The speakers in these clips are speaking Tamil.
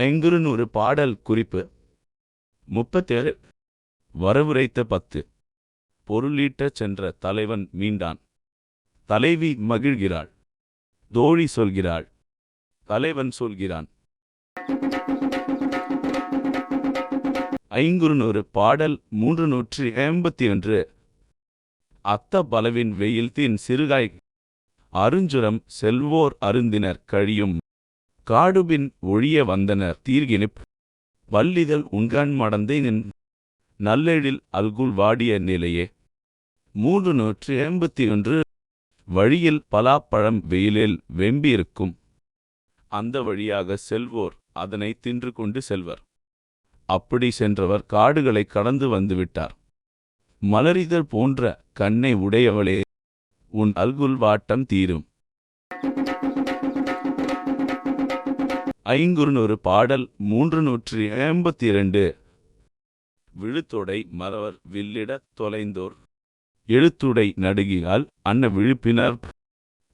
ஐங்குறுநூறு பாடல் குறிப்பு. முப்பத்தேழு. வரவுரைத்த பத்து. பொருளீட்டச் சென்ற தலைவன் மீண்டான். தலைவி மகிழ்கிறாள். தோழி சொல்கிறாள். தலைவன் சொல்கிறான். ஐங்குறுநூறு பாடல் மூன்று நூற்றி எண்பத்தி ஒன்று அத்த பலவின் வெயில் தின் சிறுகாய். அருஞ்சுரம் செல்வோர் அருந்தினர் கழியும். காடுபின் ஒழிய வந்தனர் தீர்கினிப் வல்லிதழ் உண்கண் மடந்தைனின் நல்லெழில் அல்குல் வாடிய நிலையே. மூன்று நூற்றி எண்பத்தி ஒன்று வழியில் பலாப்பழம் வெயிலில் வெம்பியிருக்கும். அந்த வழியாக செல்வோர் அதனை தின்று கொண்டு செல்வர். அப்படி சென்றவர் காடுகளை கடந்து வந்துவிட்டார் மலரிதழ் போன்ற கண்ணை உடையவளே உன் அல்குல் வாட்டம் தீரும். ஐங்குறுநூறு பாடல் மூன்று நூற்றி எண்பத்தி இரண்டு விழுத்தொடை மறவர் வில்லிடத் தொலைந்தோர். எழுத்துடை நடுகியால் அன்ன விழுப்பினர்.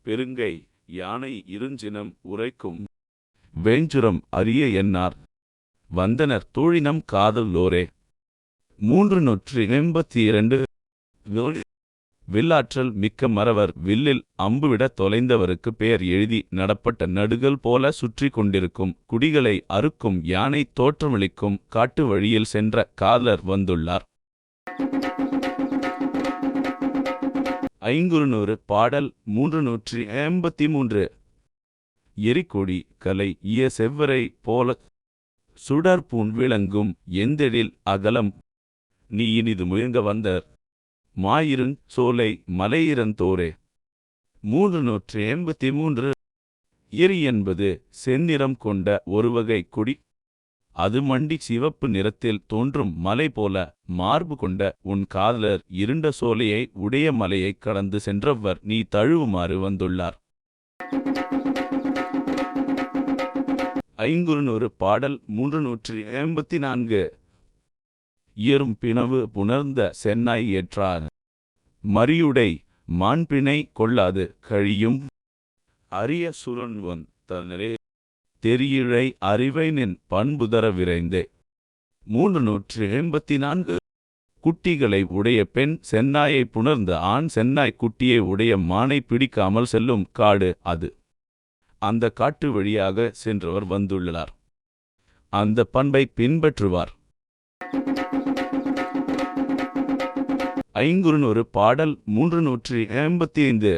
பெருங்கை யானை இருஞ்சினம் உரைக்கும். வேஞ்சுரம் அரிய என்னார். வந்தனர் தோழினம் காதல் லோரே. மூன்று நூற்றி எண்பத்தி இரண்டு வில்லாற்றல் மிக்க மறவர். வில்லில் அம்புவிட தொலைந்தவருக்கு பெயர் எழுதி நடப்பட்ட நடுகள் போல சுற்றி கொண்டிருக்கும். குடிகளை அறுக்கும் யானை தோற்றமளிக்கும் காட்டு வழியில் சென்ற காதலர் வந்துள்ளார். ஐங்குறுநூறு பாடல் மூன்று நூற்றி எண்பத்தி மூன்று எரிக்கொடி கலை இய செவ்வரை போல சுடர்பூன் விளங்கும் எந்தெழில் அகலம். நீ இனிது முயங்க வந்தர். மாயிருங் சோலை மலையிறந்தோரே மூன்று நூற்று எண்பத்தி மூன்று. எரி என்பது செந்நிறம் கொண்ட ஒருவகை கொடி. அது மண்டி சிவப்பு நிறத்தில் தோன்றும் மலை போல மார்பு கொண்ட உன் காதலர் இருண்ட சோலையை உடைய மலையைக் கடந்து சென்றவர் நீ தழுவுமாறு வந்துள்ளார். ஐங்குறுநூறு பாடல் மூன்று நூற்றி எண்பத்தி நான்கு. இயரும் பிணவு புணர்ந்த சென்னாய் ஏற்றார். மரியுடை மாண்பிணை கொள்ளாது கழியும். அரிய சுரன்வன் தன்னரே தெரியிழை அறிவைனின் பண்புதர விரைந்தே. மூன்று நூற்றி எண்பத்தி நான்கு குட்டிகளை உடைய பெண் சென்னாயை புணர்ந்த ஆண் சென்னாய் குட்டியை உடைய மானை பிடிக்காமல் செல்லும் காடு அது. அந்த காட்டு வழியாக சென்றவர் வந்துள்ளார். அந்த பண்பை பின்பற்றுவார். ஐங்குறுநூறு பாடல் மூன்று நூற்றி எண்பத்தி ஐந்து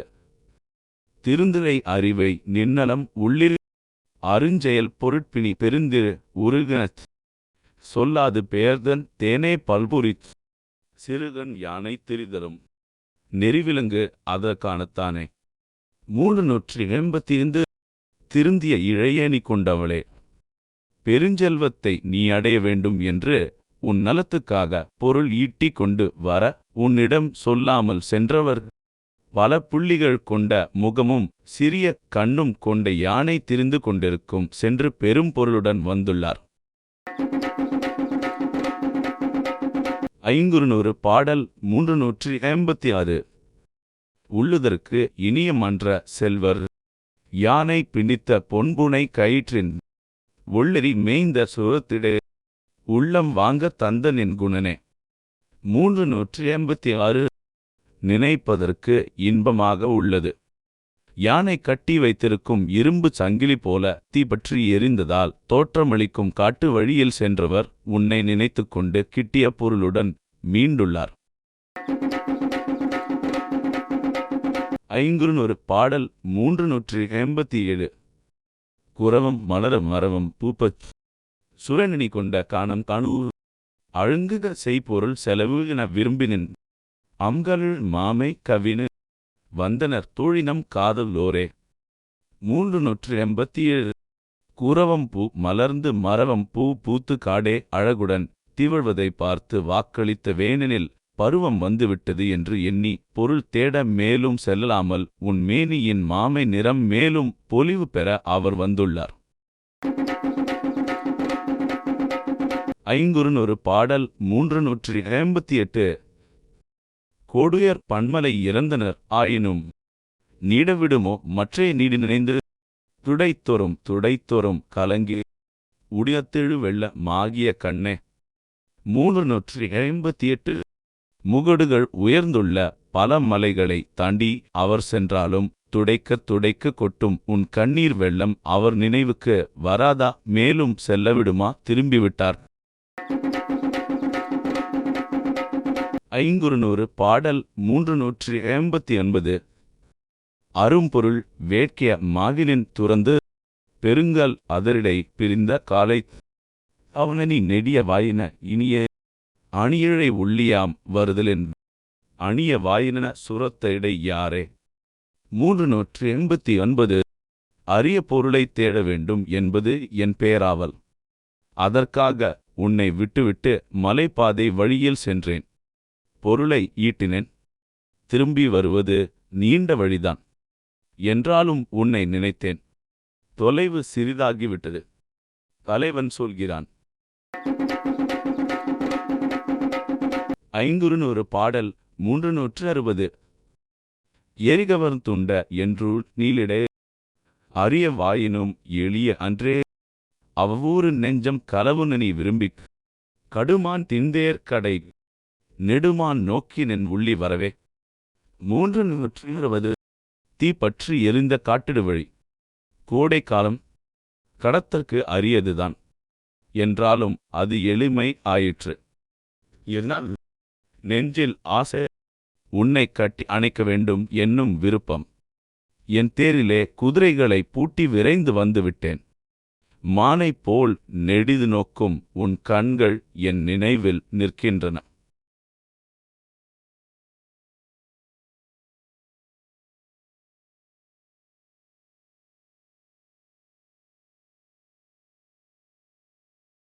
திருந்திரை அறிவை நின்னலம் உள்ளிரு அருஞ்செயல் பொருட்பிணி பெருந்திரு உருகனத் சொல்லாது பெயர்தன் தேனே பல்புரித் சிறுகன் யானை திரிதலும் நெறிவிலங்கு அதற்கானத்தானே. மூன்று நூற்றி எண்பத்தி ஐந்து திருந்திய இழையணி கொண்டவளே. பெருஞ்செல்வத்தை நீ அடைய வேண்டும் என்று உன் நலத்துக்காக பொருள் ஈட்டிக் கொண்டு வர உன்னிடம் சொல்லாமல் சென்றவர். பல புள்ளிகள் கொண்ட முகமும் சிறிய கண்ணும் கொண்ட யானை திரிந்து கொண்டிருக்கும் சென்று பெரும் பொருளுடன் வந்துள்ளார். ஐங்குறுநூறு பாடல் மூன்று நூற்றி ஐம்பத்தி ஆறு உள்ளுதற்கு இனிய மன்ற செல்வர். யானை பிணித்த பொன்புனை கயிற்றின். ஒள்ளெறி மேய்ந்த சுரத்திடு உள்ளம் வாங்க தந்தனின் குணனே. மூன்று நூற்றி எண்பத்தி ஆறு நினைப்பதற்கு இன்பமாக உள்ளது. யானை கட்டி வைத்திருக்கும் இரும்பு சங்கிலி போல தீப்பற்றி எரிந்ததால் தோற்றமளிக்கும் காட்டு வழியில் சென்றவர் உன்னை நினைத்துக்கொண்டு கிட்டிய பொருளுடன் மீண்டுள்ளார். ஐங்குறுநூறு பாடல் மூன்று நூற்றி எண்பத்தி ஏழு. குரவம் மலர மரவம் பூப்பச் சுரணினி கொண்ட காணம் காணு. அழுங்குக செய்பொருள் செலவு என விரும்பினின். அம்கலுள் மாமை கவினு. வந்தனர் தோழினம் காதலோரே மூன்று நூற்று எண்பத்தி ஏழு குரவம் பூ மலர்ந்து மரவம் பூ பூத்து காடே அழகுடன் திவழ்வதை பார்த்து வாக்களித்த வேனெனில் பருவம் வந்துவிட்டது என்று எண்ணி பொருள் தேட மேலும் செல்லலாமல் உன் மேனியின் மாமை நிறம் மேலும் பொலிவு பெற அவர் வந்துள்ளார். ஐங்குறுநூறு பாடல் மூன்று நூற்றி ஐம்பத்தி எட்டு. கோடுயர் பன்மலை இறந்தனர் ஆயினும் நீடவிடுமோ? மற்றே நீடி நினைந்து துடைத்தொரும் துடைத்தொரும் கலங்கி உடியத்தெழு வெள்ள மாகிய கண்ணே. மூன்று நூற்றி ஐம்பத்தி எட்டு. முகடுகள் உயர்ந்துள்ள பல மலைகளை தாண்டி அவர் சென்றாலும் துடைக்க துடைக்க கொட்டும் உன் கண்ணீர் வெள்ளம் அவர் நினைவுக்கு வராதா? மேலும் செல்லவிடுமா? திரும்பிவிட்டார். ஐங்குறுநூறு பாடல் மூன்று நூற்றி ஐம்பத்தி ஒன்பது. அரும்பொருள் வேட்கிய மாகினின் துறந்து பெருங்கல் அதரிடை பிரிந்த காலை. அவனி நெடிய வாயின இனிய அணியிழை உள்ளியாம் வருதலின். அணிய வாயின சுரத்த இடை யாரே? மூன்று நூற்றி எண்பத்தி ஒன்பது. அரிய பொருளைத் தேட வேண்டும் என்பது என் பெயராவல் அதற்காக உன்னை விட்டுவிட்டு மலைப்பாதை வழியில் சென்றேன். பொருளை ஈட்டினேன். திரும்பி வருவது நீண்ட வழிதான் என்றாலும் உன்னை நினைத்தேன். தொலைவு சிறிதாகிவிட்டது. தலைவன் சொல்கிறான். ஐங்குறுநூறு பாடல் மூன்று நூற்று அறுபது எரிகவர்ந்துண்ட துண்ட என்று நீளிடே. அரிய வாயினும் எளிய அன்றே. அவ்வூறு நெஞ்சம் கலவுனனி விரும்பிக். கடுமான் திந்தேர் கடை நெடுமான் நோக்கினென் உள்ளி வரவே. மூன்று நூற்றி இருபது தீ பற்றி எரிந்த காட்டிடு வழி. கோடை காலம் கடத்தற்கு அரியதுதான். என்றாலும் அது எளிமை ஆயிற்று. என்னால் நெஞ்சில் ஆசை உன்னை கட்டி அணைக்க வேண்டும் என்னும் விருப்பம். என் தேரிலே குதிரைகளை பூட்டி விரைந்து வந்துவிட்டேன் மானைப் போல் நெடிது நோக்கும் உன் கண்கள் என் நினைவில் நிற்கின்றன.